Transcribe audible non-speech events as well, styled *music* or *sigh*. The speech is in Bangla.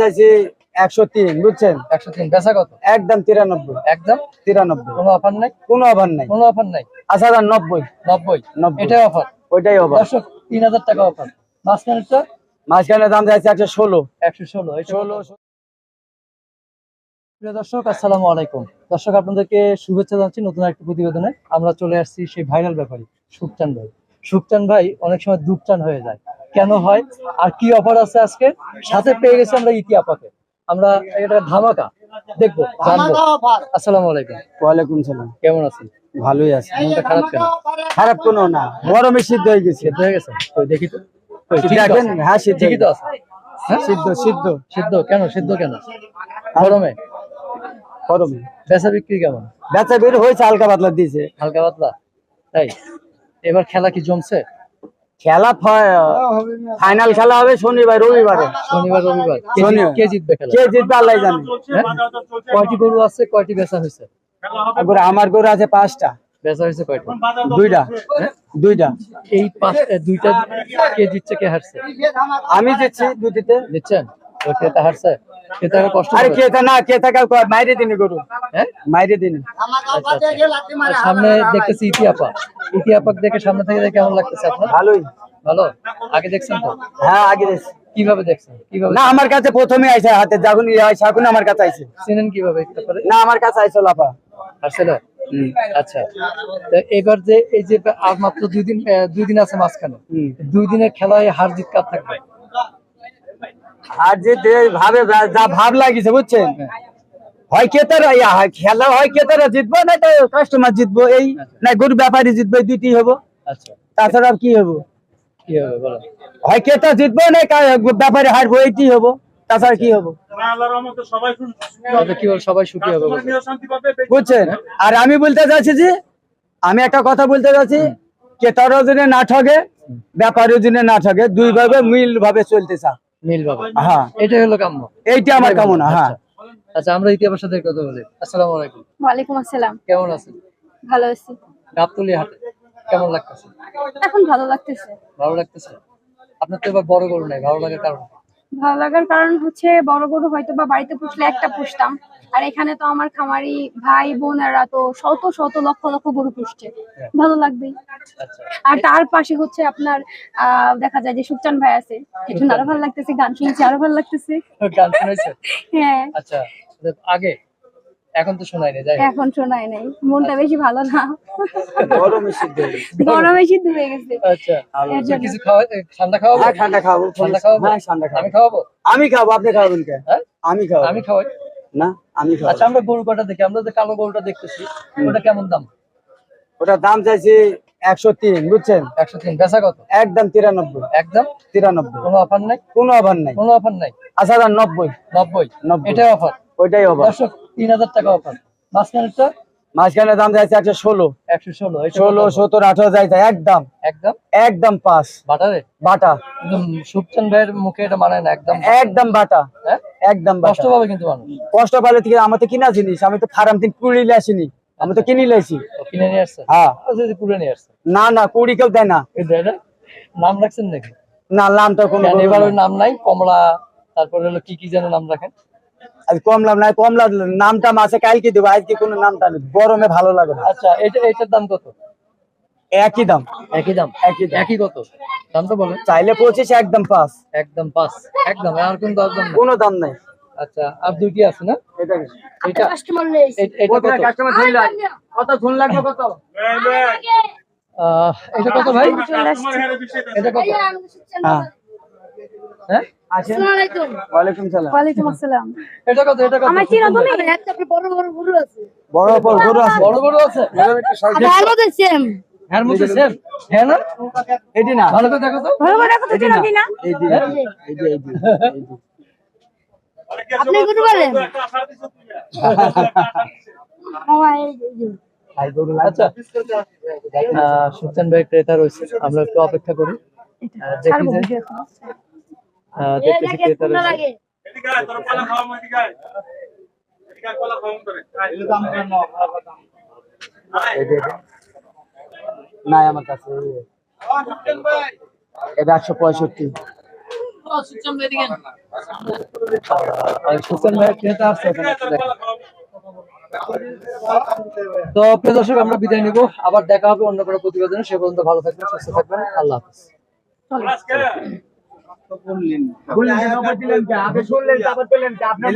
চাইছি একশো তিন বুঝছেন? একশো তিন বেচা কত? একদম তিরানব্বই। একদম? তিরানব্বই। কোনো অফার নাই? কোনো অভাব নাই। কোনো অফার নাই? আচ্ছা দাম নব্বই। নব্বই? নব্বই। এটাই অফার? ওইটাই অভাব দর্শক তিন হাজার টাকা অফার। মাঝখানেরটা মাঝখানে দাম চাইছি একশো ষোলো। একশো ষোলো ষোলো প্রিয় দর্শক আসসালামু আলাইকুম। দর্শক আপনাদেরকে শুভেচ্ছা জানাচ্ছি নতুন একটি প্রতিবেদনে। আমরা চলে আসছি সেই ভাইরাল ব্যাপারে সুখচান ভাই। সুখচান ভাই অনেক সময় দুপচান হয়ে যায়। কেন হয় আর কি অফার আছে আজকে? সাথে পেয়ে গেছি আমরা ইতি আপাকে আমরা এটা ধামাকা। দেখব আসসালামু আলাইকুম। ওয়ালাইকুম সালাম। কেমন আছেন? ভালোই আছে। মনটা খারাপ কেন? খারাপ কোনো না। গরমে সিদ্ধ হয়ে গেছে। সেদ্ধ হয়ে গেছে? ওই দেখি তো। দেখেন? হ্যাঁ সিদ্ধ ঠিকই তো আছে। হ্যাঁ? সিদ্ধ সিদ্ধ। সিদ্ধ কেন? সিদ্ধ কেন? গরমে? গরমে। বেচা বিক্রি কেমন? বেচা বের হয়েছে হালকা পাতলা দিয়েছে। হালকা পাতলা? তাই? এবার খেলা কি জমছে? খেলা ফাইনাল খেলা হবে শনিবার রবিবারে। শনিবার রবিবার। কে। কে জিতবে খেলা? কে জিতবে আল্লাহ জানে। হ্যাঁ? কয়টি গরু আছে কয়টি বেচা হয়েছে? তারপরে আমার গরু আছে পাঁচটা। বেচা হয়েছে কয়টি? দুইটা। দুইটা। এই পাঁচ এ, দুইটা কে জিতছে কে হারছে? আমি দিচ্ছি দুটিতে। ক্রেতা হারছে? কষ্ট আরে না মাইরে দিনে গরু। হ্যাঁ? মাইরে দিনে। আচ্ছা, আচ্ছা। সামনে দেখে সামনে থেকে দেখে কেমন লাগতেছে আপনার? ভালোই। ভালো? আগে দেখছেন তো? হ্যাঁ আগে দেখছি। কীভাবে দেখছেন? কীভাবে না আমার কাছে প্রথমে আইসে হাতে যখন ইয়ে আমার কাছে আইসে চিনেন কীভাবে না আমার কাছে লাপা আসলে? আচ্ছা। তো এবার যে এই যে আর মাত্র দুই দিন দুই দিন আছে মাঝখানে। হুম। দুই দিনের খেলায় হার জিত কার থাকবে? আর যে ভাবে যা- যা ভাব লাগিছে বুঝছেন? হয় কেতারা ইয়া হয় খেলা হয় কেতারা জিতবো না তো কাস্টমার জিতবো। এই না গরু ব্যাপারী জিতবো দুইটি হব। আচ্ছা। তাছাড়া আর কি হব? কি হবে বলো। হয় কেতা জিতবো না কা- ব্যাপারী হারবো এইটি হব। তাছাড়া কি হব? আল্লাহর রহমতে সবাই খুশি। তবে কি বল সবাই সুখী হবে কাস্টমার বলো। নিয়ে শান্তি পাবে বুঝছেন? আর আমি বলতে চাচ্ছি যে আমি একটা কথা বলতে চাচ্ছি ক্রেতারও জন্য না ঠগে ব্যাপারীও জন্য না ঠগে দুই ভাবে মিল ভাবে চলতে চা মিল পাবে হ্যাঁ। এটাই হলো কাম্য। এইটা আমার কামনা হ্যাঁ। আচ্ছা। আমরা ইতিহাসের সাথে কথা বলি। আসসালামু আলাইকুম। ওয়ালাইকুম আসসালাম। কেমন আছেন? ভালো আছি। গাবতলি হাটে কেমন লাগতেছে? এখন ভালো লাগতেছে। ভালো লাগতেছে? আপনার তো এবার বড় গরু নাই ভালো লাগার কারণ ভালো লাগার কারণ হচ্ছে বড় গরু হয়তো বা বাড়িতে পুষলে একটা পুষতাম। আর এখানে তো আমার খামারি ভাই বোনেরা তো শত শত লক্ষ লক্ষ গরু পুষছে। ভালো লাগবেই। আচ্ছা। আর তার পাশে হচ্ছে আপনার আহ দেখা যায় যে সুকচান ভাই আছে। একটু আরও ভালো লাগতেছে গান শুনছি আরও ভালো লাগতেছে। *laughs* গান হ্যাঁ। আচ্ছা। আগে এখন তো শোনাই না যাই এখন শোনায় নাই মনটা বেশি ভালো না। গরমে সিদ্ধ গরমে সিদ্ধ হয়ে গেছে। আচ্ছা। কিছু খাওয়া ঠান্ডা খাওয়াবো? হ্যাঁ ঠান্ডা খাব ঠান্ডা খাওয়াবো? হ্যাঁ ঠান্ডা আমি খাওয়াবো? আমি খাব আপনি খাবেন কে? হ্যাঁ? আমি খাব আমি খাওয়াই। না আমি খাব আচ্ছা আমরা গরু কটা দেখি? আমরা যে কালো গরুটা দেখতেছি ওটা কেমন দাম? ওটার দাম চাইছি একশো তিন বুঝছেন? একশো তিন। বেচা কত? একদম তিরানব্বই। একদম? তিরানব্বই। কোনো অফার নাই? কোনো অভাব নাই। কোনো অফার নাই? আচ্ছা দাম নব্বই। নব্বই। নব্বই। এটাই অফার? ওইটাই অভাব দর্শক তিন হাজার টাকা অফার মাঝখানেরটা? মাঝখানে দাম চাইছে একশো ষোলো। একশো ষোলো। ষোলো? সত্তর। আঠারো যাইতে একদম। একদম? একদম পাস। বাটারে বাটা। একদম সুপচান ভাইয়ের মুখে এটা মানায় না একদম একদম বাটা। হ্যাঁ? একদম কষ্ট পাবে কিন্তু মানুষ। কষ্ট পালে থেকে আমার তো কিনা জিনিস আমি তো ফার্ম থেকে কুড়ি আসিনি আমি তো কিনি লাইছি কিনে নিয়ে আসছে? হ্যাঁ। যদি পুরে নিয়ে আসছে না না কুড়ি কেউ দেয় না। দেয় না? নাম রাখছেন নাকি? না নামটা কোনো এবার নাম নাই? কমলা তারপরে হলো কি কি যেন নাম রাখেন? আজ কমলাম নাই কমলা নামটা মাসে কালকে দেবো আজকে কোনো নামটা নেই গরমে ভালো লাগে না আচ্ছা এটা এটার দাম কত একই দাম একই দাম একই একই কত দামটা বলেন চাইলে পঁচিশ একদম পাস একদম পাঁচ একদম আর কোন দাম নেই। কোনো দাম নাই আচ্ছা আর দুইটি আছে না এটা এটা কাস্টমার নেই এটা কত কাস্টমার ধরে লাগে কত ফোন লাগবে কত আহ, এটা কত ভাই এটা কত হ্যাঁ আছেন? ওয়ালাইকুম সালাম। ওয়ালাইকুম আসসালাম। এটা কত এটা কত? আমার চিনো তুমি? একটা বড় বড় গরু আছে। বড় বড় গরু আছে। বড় বড় আছে। ভালো দেখছেন মধ্যে সেম না? এটি না। ভালো করে দেখো তো। বড় বড় কত এটি চিনো না? কিনা এই যে এই যে এই যে এই যে। আপনি গরু বলেন। আচ্ছা। সুলতান ভাই ক্রেতা রয়েছে। আমরা একটু অপেক্ষা করি। দেখতেছি। নাই আমার কাছে এটা একশো পঁয়ষট্টি। তো প্রিয় দর্শক আমরা বিদায় নিব। আবার দেখা হবে অন্য কোনো প্রতিবেদনে। সে পর্যন্ত ভালো থাকবেন সুস্থ থাকবেন। আল্লাহ হাফিজ। বললেন। আগে শুনলেন আবার দিলেন আপনার